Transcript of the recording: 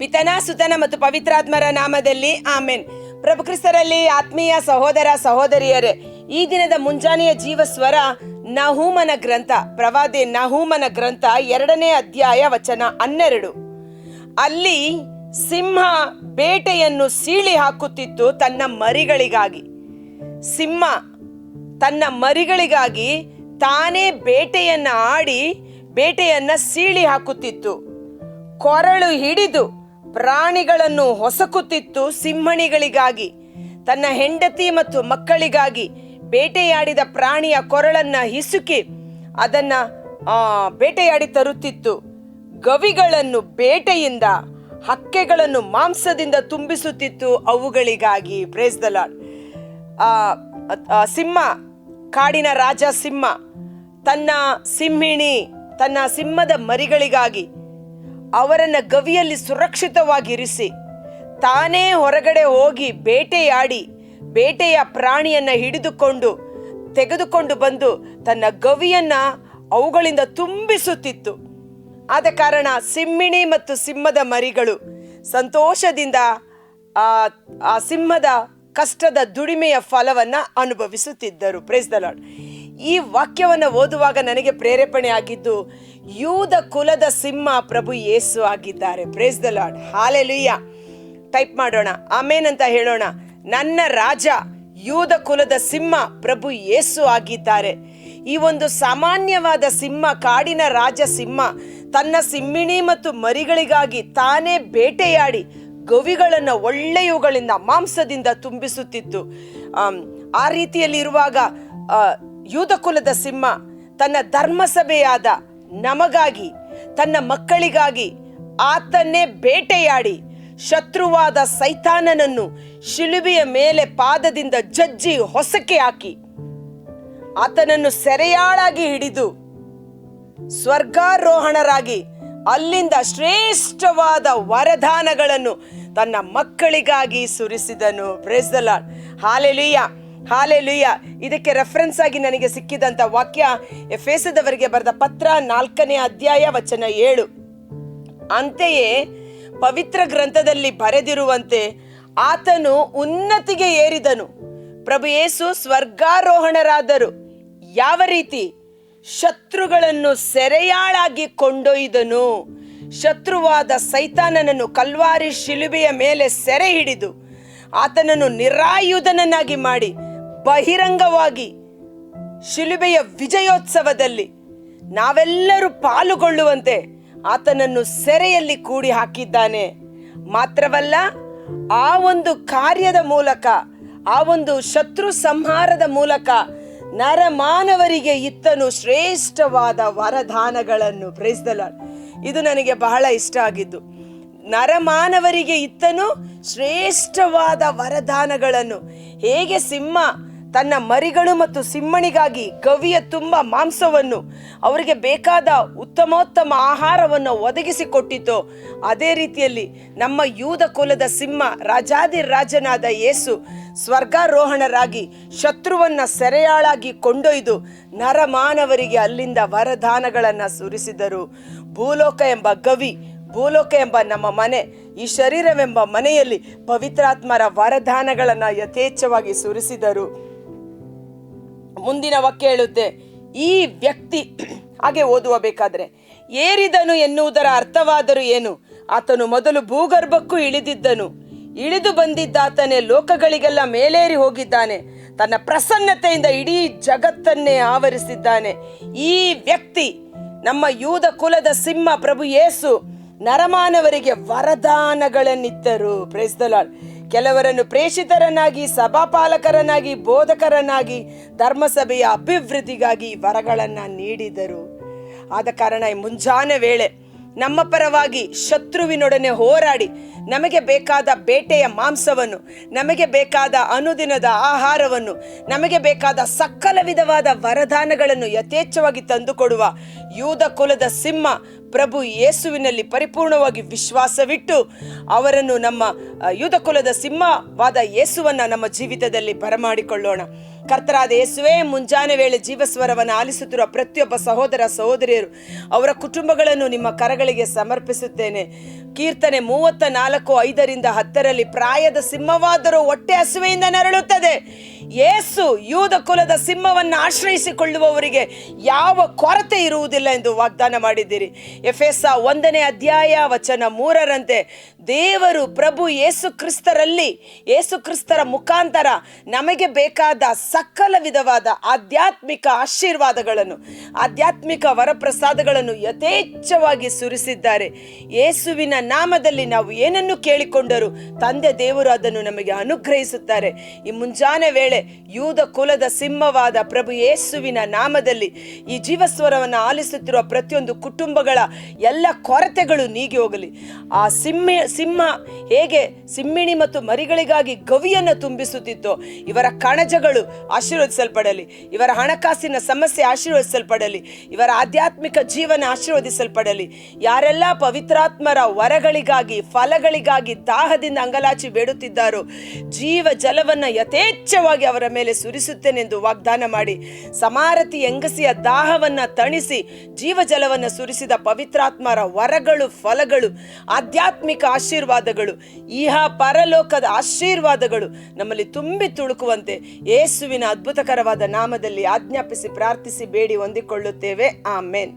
ಪಿತನ, ಸುತನ ಮತ್ತು ಪವಿತ್ರಾತ್ಮರ ನಾಮದಲ್ಲಿ ಆಮೇನ್. ಪ್ರಭು ಕ್ರಿಸ್ತರಲ್ಲಿ ಆತ್ಮೀಯ ಸಹೋದರ ಸಹೋದರಿಯರೇ, ಈ ದಿನದ ಮುಂಜಾನೆಯ ಜೀವ ಸ್ವರ ನಹೂಮನ ಗ್ರಂಥ, ಪ್ರವಾದಿ ನಹೂಮನ ಗ್ರಂಥ ಎರಡನೇ ಅಧ್ಯಾಯ ವಚನ ಹನ್ನೆರಡು. ಅಲ್ಲಿ ಸಿಂಹ ಬೇಟೆಯನ್ನು ಸೀಳಿ ಹಾಕುತ್ತಿತ್ತು ತನ್ನ ಮರಿಗಳಿಗಾಗಿ. ಸಿಂಹ ತನ್ನ ಮರಿಗಳಿಗಾಗಿ ತಾನೇ ಬೇಟೆಯನ್ನ ಆಡಿ, ಬೇಟೆಯನ್ನ ಸೀಳಿ ಹಾಕುತ್ತಿತ್ತು. ಕೊರಳು ಹಿಡಿದು ಪ್ರಾಣಿಗಳನ್ನು ಹೊಸಕುತ್ತಿತ್ತು ಸಿಂಹಣಿಗಳಿಗಾಗಿ. ತನ್ನ ಹೆಂಡತಿ ಮತ್ತು ಮಕ್ಕಳಿಗಾಗಿ ಬೇಟೆಯಾಡಿದ ಪ್ರಾಣಿಯ ಕೊರಳನ್ನ ಹಿಸುಕಿ ಅದನ್ನ ಬೇಟೆಯಾಡಿ ತರುತ್ತಿತ್ತು. ಗವಿಗಳನ್ನು ಬೇಟೆಯಿಂದ ಹಕ್ಕೆಗಳನ್ನು ಮಾಂಸದಿಂದ ತುಂಬಿಸುತ್ತಿತ್ತು ಅವುಗಳಿಗಾಗಿ. ಪ್ರೇಸ್ ದ ಆ, ಸಿಂಹ ಕಾಡಿನ ರಾಜ ಸಿಂಹ ತನ್ನ ಸಿಂಹಿಣಿ ತನ್ನ ಸಿಂಹದ ಮರಿಗಳಿಗಾಗಿ ಅವರನ್ನ ಗವಿಯಲ್ಲಿ ಸುರಕ್ಷಿತವಾಗಿರಿಸಿ, ತಾನೇ ಹೊರಗಡೆ ಹೋಗಿ ಬೇಟೆಯಾಡಿ, ಬೇಟೆಯ ಪ್ರಾಣಿಯನ್ನ ಹಿಡಿದುಕೊಂಡು, ತೆಗೆದುಕೊಂಡು ಬಂದು ತನ್ನ ಗವಿಯನ್ನ ಅವುಗಳಿಂದ ತುಂಬಿಸುತ್ತಿತ್ತು. ಆದ ಕಾರಣ ಸಿಮ್ಮಿಣಿ ಮತ್ತು ಸಿಂಹದ ಮರಿಗಳು ಸಂತೋಷದಿಂದ ಆ ಸಿಂಹದ ಕಷ್ಟದ ದುಡಿಮೆಯ ಫಲವನ್ನ ಅನುಭವಿಸುತ್ತಿದ್ದರು. ಪ್ರೇಸ್ ದ ಲಾರ್ಡ್ ಈ ವಾಕ್ಯವನ್ನು ಓದುವಾಗ ನನಗೆ ಪ್ರೇರೇಪಣೆ ಆಗಿದ್ದು ಯೂದ ಕುಲದ ಸಿಂಹ ಪ್ರಭು ಯೇಸು ಆಗಿದ್ದಾರೆ. Praise the lord hallelujah type ಮಾಡೋಣ. ಆಮೇನ್ ಅಂತ ಹೇಳೋಣ. ನನ್ನ ರಾಜ ಯೂದ ಕುಲದ ಸಿಂಹ ಪ್ರಭು ಯೇಸು ಆಗಿದ್ದಾರೆ. ಈ ಒಂದು ಸಾಮಾನ್ಯವಾದ ಸಿಂಹ, ಕಾಡಿನ ರಾಜ ಸಿಂಹ, ತನ್ನ ಸಿಂಹಿಣಿ ಮತ್ತು ಮರಿಗಳಿಗಾಗಿ ತಾನೇ ಬೇಟೆಯಾಡಿ ಗವಿಗಳನ್ನು ಒಳ್ಳೆಯವುಗಳಿಂದ ಮಾಂಸದಿಂದ ತುಂಬಿಸುತ್ತಿತ್ತು. ಆ ರೀತಿಯಲ್ಲಿರುವಾಗ ಯೂದ ಕುಲದ ಸಿಂಹ ತನ್ನ ಧರ್ಮಸಭೆಯಾದ ನಮಗಾಗಿ, ತನ್ನ ಮಕ್ಕಳಿಗಾಗಿ ಆತನ್ನೇ ಬೇಟೆಯಾಡಿ ಶತ್ರುವಾದ ಸೈತಾನನನ್ನು ಶಿಲುಬೆಯ ಮೇಲೆ ಪಾದದಿಂದ ಜಜ್ಜಿ ಹೊಸಕೆ ಹಾಕಿ, ಆತನನ್ನು ಸೆರೆಯಾಳಾಗಿ ಹಿಡಿದು ಸ್ವರ್ಗಾರೋಹಣರಾಗಿ ಅಲ್ಲಿಂದ ಶ್ರೇಷ್ಠವಾದ ವರದಾನಗಳನ್ನು ತನ್ನ ಮಕ್ಕಳಿಗಾಗಿ ಸುರಿಸಿದನು. ಪ್ರೇಸ್ ದ ಹಾಲೆಲುಯ್ಯ ಹಾಲೆಲುಯ್ಯ ಇದಕ್ಕೆ ರೆಫರೆನ್ಸ್ ಆಗಿ ನನಗೆ ಸಿಕ್ಕಿದಂತ ವಾಕ್ಯ ಎಫೇಸದವರಿಗೆ ಬರೆದ ಪತ್ರ ನಾಲ್ಕನೇ ಅಧ್ಯಾಯ ವಚನ ಏಳು. ಅಂತೆಯೇ ಪವಿತ್ರ ಗ್ರಂಥದಲ್ಲಿ ಬರೆದಿರುವಂತೆ ಆತನು ಉನ್ನತಿಗೆ ಏರಿದನು. ಪ್ರಭು ಯೇಸು ಸ್ವರ್ಗಾರೋಹಣರಾದರು. ಯಾವ ರೀತಿ? ಶತ್ರುಗಳನ್ನು ಸೆರೆಯಾಳಾಗಿ ಕೊಂಡೊಯ್ದನು. ಶತ್ರುವಾದ ಸೈತಾನನನ್ನು ಕಲ್ವಾರಿ ಶಿಲುಬೆಯ ಮೇಲೆ ಸೆರೆ ಹಿಡಿದು ಆತನನ್ನು ನಿರಾಯುಧನನ್ನಾಗಿ ಮಾಡಿ ಬಹಿರಂಗವಾಗಿ ಶಿಲುಬೆಯ ವಿಜಯೋತ್ಸವದಲ್ಲಿ ನಾವೆಲ್ಲರೂ ಪಾಲುಗೊಳ್ಳುವಂತೆ ಆತನನ್ನು ಸೆರೆಯಲ್ಲಿ ಕೂಡಿ ಹಾಕಿದ್ದಾನೆ ಮಾತ್ರವಲ್ಲ, ಆ ಒಂದು ಕಾರ್ಯದ ಮೂಲಕ, ಆ ಒಂದು ಶತ್ರು ಸಂಹಾರದ ಮೂಲಕ ನರಮಾನವರಿಗೆ ಇತ್ತನು ಶ್ರೇಷ್ಠವಾದ ವರದಾನಗಳನ್ನು. Praise the lord. ಇದು ನನಗೆ ಬಹಳ ಇಷ್ಟ ಆಗಿದ್ದು. ನರಮಾನವರಿಗೆ ಇತ್ತನು ಶ್ರೇಷ್ಠವಾದ ವರದಾನಗಳನ್ನು. ಹೇಗೆ ಸಿಂಹ ತನ್ನ ಮರಿಗಳು ಮತ್ತು ಸಿಂಹಣಿಗಾಗಿ ಗವಿಯ ತುಂಬ ಮಾಂಸವನ್ನು, ಅವರಿಗೆ ಬೇಕಾದ ಉತ್ತಮೋತ್ತಮ ಆಹಾರವನ್ನು ಒದಗಿಸಿಕೊಟ್ಟಿತೋ. ಅದೇ ರೀತಿಯಲ್ಲಿ ನಮ್ಮ ಯೂದ ಕುಲದ ಸಿಂಹ ರಾಜಾದಿ ರಾಜನಾದ ಯೇಸು ಸ್ವರ್ಗಾರೋಹಣರಾಗಿ ಶತ್ರುವನ್ನ ಸೆರೆಯಾಳಾಗಿ ಕೊಂಡೊಯ್ದು ನರಮಾನವರಿಗೆ ಅಲ್ಲಿಂದ ವರದಾನಗಳನ್ನು ಸುರಿಸಿದರು. ಭೂಲೋಕ ಎಂಬ ಗವಿ, ಭೂಲೋಕ ಎಂಬ ನಮ್ಮ ಮನೆ, ಈ ಶರೀರವೆಂಬ ಮನೆಯಲ್ಲಿ ಪವಿತ್ರಾತ್ಮರ ವರದಾನಗಳನ್ನು ಯಥೇಚ್ಛವಾಗಿ ಸುರಿಸಿದರು. ಮುಂದಿನ ವಾಕ್ಯ ಹೇಳುತ್ತೆ, ಈ ವ್ಯಕ್ತಿ ಹಾಗೆ ಓದುವ ಬೇಕಾದ್ರೆ, ಏರಿದನು ಎನ್ನುವುದರ ಅರ್ಥವಾದರೂ ಏನು? ಆತನು ಮೊದಲು ಭೂಗರ್ಭಕ್ಕೂ ಇಳಿದಿದ್ದನು. ಇಳಿದು ಬಂದಿದ್ದಾತನೇ ಲೋಕಗಳಿಗೆಲ್ಲ ಮೇಲೇರಿ ಹೋಗಿದ್ದಾನೆ. ತನ್ನ ಪ್ರಸನ್ನತೆಯಿಂದ ಇಡೀ ಜಗತ್ತನ್ನೇ ಆವರಿಸಿದ್ದಾನೆ. ಈ ವ್ಯಕ್ತಿ, ನಮ್ಮ ಯೂದ ಕುಲದ ಸಿಂಹ ಪ್ರಭು ಯೇಸು, ನರಮಾನವರಿಗೆ ವರದಾನಗಳನ್ನಿತ್ತರು. ಪ್ರೇಸ್ ದ ಲಾರ್ಡ್ ಕೆಲವರನ್ನು ಪ್ರೇಷಿತರನ್ನಾಗಿ ಸಭಾಪಾಲಕರನ್ನಾಗಿ ಬೋಧಕರನ್ನಾಗಿ ಧರ್ಮಸಭೆಯ ಅಭಿವೃದ್ಧಿಗಾಗಿ ವರಗಳನ್ನು ನೀಡಿದರು. ಆದ ಕಾರಣ ಮುಂಜಾನೆ ವೇಳೆ ನಮ್ಮ ಪರವಾಗಿ ಶತ್ರುವಿನೊಡನೆ ಹೋರಾಡಿ ನಮಗೆ ಬೇಕಾದ ಬೇಟೆಯ ಮಾಂಸವನ್ನು, ನಮಗೆ ಬೇಕಾದ ಅನುದಿನದ ಆಹಾರವನ್ನು, ನಮಗೆ ಬೇಕಾದ ಸಕಲ ವಿಧವಾದ ವರದಾನಗಳನ್ನು ಯಥೇಚ್ಛವಾಗಿ ತಂದುಕೊಡುವ ಯೂದ ಕುಲದ ಸಿಂಹ ಪ್ರಭು ಯೇಸುವಿನಲ್ಲಿ ಪರಿಪೂರ್ಣವಾಗಿ ವಿಶ್ವಾಸವಿಟ್ಟು ಅವರನ್ನು ನಮ್ಮ ಯೂದ ಕುಲದ ಸಿಂಹವಾದ ಯೇಸುವನ್ನು ನಮ್ಮ ಜೀವಿತದಲ್ಲಿ ಬರಮಾಡಿಕೊಳ್ಳೋಣ. ಕರ್ತರಾದ ಯೇಸುವೆ, ಮುಂಜಾನೆ ವೇಳೆ ಜೀವಸ್ವರವನ್ನು ಆಲಿಸುತ್ತಿರುವ ಪ್ರತಿಯೊಬ್ಬ ಸಹೋದರ ಸಹೋದರಿಯರು, ಅವರ ಕುಟುಂಬಗಳನ್ನು ನಿಮ್ಮ ಕರಗಳಿಗೆ ಸಮರ್ಪಿಸುತ್ತೇನೆ. ಕೀರ್ತನೆ ಮೂವತ್ತ ನಾಲ್ಕು ಐದರಿಂದ ಹತ್ತರಲ್ಲಿ, ಪ್ರಾಯದ ಸಿಂಹವಾದರೂ ಒಟ್ಟೆ ಹಸುವೆಯಿಂದ ನರಳುತ್ತದೆ. ಏಸು ಯೂದ ಕುಲದ ಸಿಂಹವನ್ನು ಆಶ್ರಯಿಸಿಕೊಳ್ಳುವವರಿಗೆ ಯಾವ ಕೊರತೆ ಇರುವುದಿಲ್ಲ ಎಂದು ವಾಗ್ದಾನ ಮಾಡಿದ್ದೀರಿ. ಎಫೆಸ ಒಂದನೇ ಅಧ್ಯಾಯ ವಚನ ಮೂರರಂತೆ, ದೇವರು ಪ್ರಭು ಯೇಸು ಕ್ರಿಸ್ತರಲ್ಲಿ, ಯೇಸು ಕ್ರಿಸ್ತರ ಮುಖಾಂತರ ನಮಗೆ ಬೇಕಾದ ಸಕಲ ವಿಧವಾದ ಆಧ್ಯಾತ್ಮಿಕ ಆಶೀರ್ವಾದಗಳನ್ನು, ಆಧ್ಯಾತ್ಮಿಕ ವರಪ್ರಸಾದಗಳನ್ನು ಯಥೇಚ್ಛವಾಗಿ ಸುರಿಸಿದ್ದಾರೆ. ಯೇಸುವಿನ ನಾಮದಲ್ಲಿ ನಾವು ಏನನ್ನು ಕೇಳಿಕೊಂಡರೂ? ತಂದೆ ದೇವರು ಅದನ್ನು ನಮಗೆ ಅನುಗ್ರಹಿಸುತ್ತಾರೆ. ಈ ಮುಂಜಾನೆ ವೇಳೆ ಯೂದ ಕುಲದ ಸಿಂಹವಾದ ಪ್ರಭು ಯೇಸುವಿನ ನಾಮದಲ್ಲಿ ಈ ಜೀವಸ್ವರವನ್ನು ಆಲಿಸುತ್ತಿರುವ ಪ್ರತಿಯೊಂದು ಕುಟುಂಬಗಳ ಎಲ್ಲ ಕೊರತೆಗಳು ನೀಗಿ ಹೋಗಲಿ. ಆ ಸಿಂಹ ಸಿಂಹ ಹೇಗೆ ಸಿಮ್ಮಿಣಿ ಮತ್ತು ಮರಿಗಳಿಗಾಗಿ ಗವಿಯನ್ನು ತುಂಬಿಸುತ್ತಿತ್ತು, ಇವರ ಕಣಜಗಳು ಆಶೀರ್ವದಿಸಲ್ಪಡಲಿ. ಇವರ ಹಣಕಾಸಿನ ಸಮಸ್ಯೆ ಆಶೀರ್ವದಿಸಲ್ಪಡಲಿ. ಇವರ ಆಧ್ಯಾತ್ಮಿಕ ಜೀವನ ಆಶೀರ್ವದಿಸಲ್ಪಡಲಿ. ಯಾರೆಲ್ಲ ಪವಿತ್ರಾತ್ಮರ ವರಗಳಿಗಾಗಿ, ಫಲಗಳಿಗಾಗಿ ದಾಹದಿಂದ ಅಂಗಲಾಚಿ ಬೇಡುತ್ತಿದ್ದಾರೋ, ಜೀವ ಜಲವನ್ನು ಯಥೇಚ್ಛವಾಗಿ ಅವರ ಮೇಲೆ ಸುರಿಸುತ್ತೇನೆಂದು ವಾಗ್ದಾನ ಮಾಡಿ, ಸಮಾರತಿ ಎಂಗಸಿಯ ದಾಹವನ್ನ ತಣಿಸಿ, ಜೀವ ಜಲವನ್ನ ಸುರಿಸಿದ ಪವಿತ್ರಾತ್ಮರ ವರಗಳು, ಫಲಗಳು, ಆಧ್ಯಾತ್ಮಿಕ ಆಶೀರ್ವಾದಗಳು, ಇಹ ಪರಲೋಕದ ಆಶೀರ್ವಾದಗಳು ನಮ್ಮಲ್ಲಿ ತುಂಬಿ ತುಳುಕುವಂತೆ ಯೇಸುವಿನ ಅದ್ಭುತಕರವಾದ ನಾಮದಲ್ಲಿ ಆಜ್ಞಾಪಿಸಿ ಪ್ರಾರ್ಥಿಸಿ ಬೇಡಿ ಹೊಂದಿಕೊಳ್ಳುತ್ತೇವೆ. ಆಮೇನ್.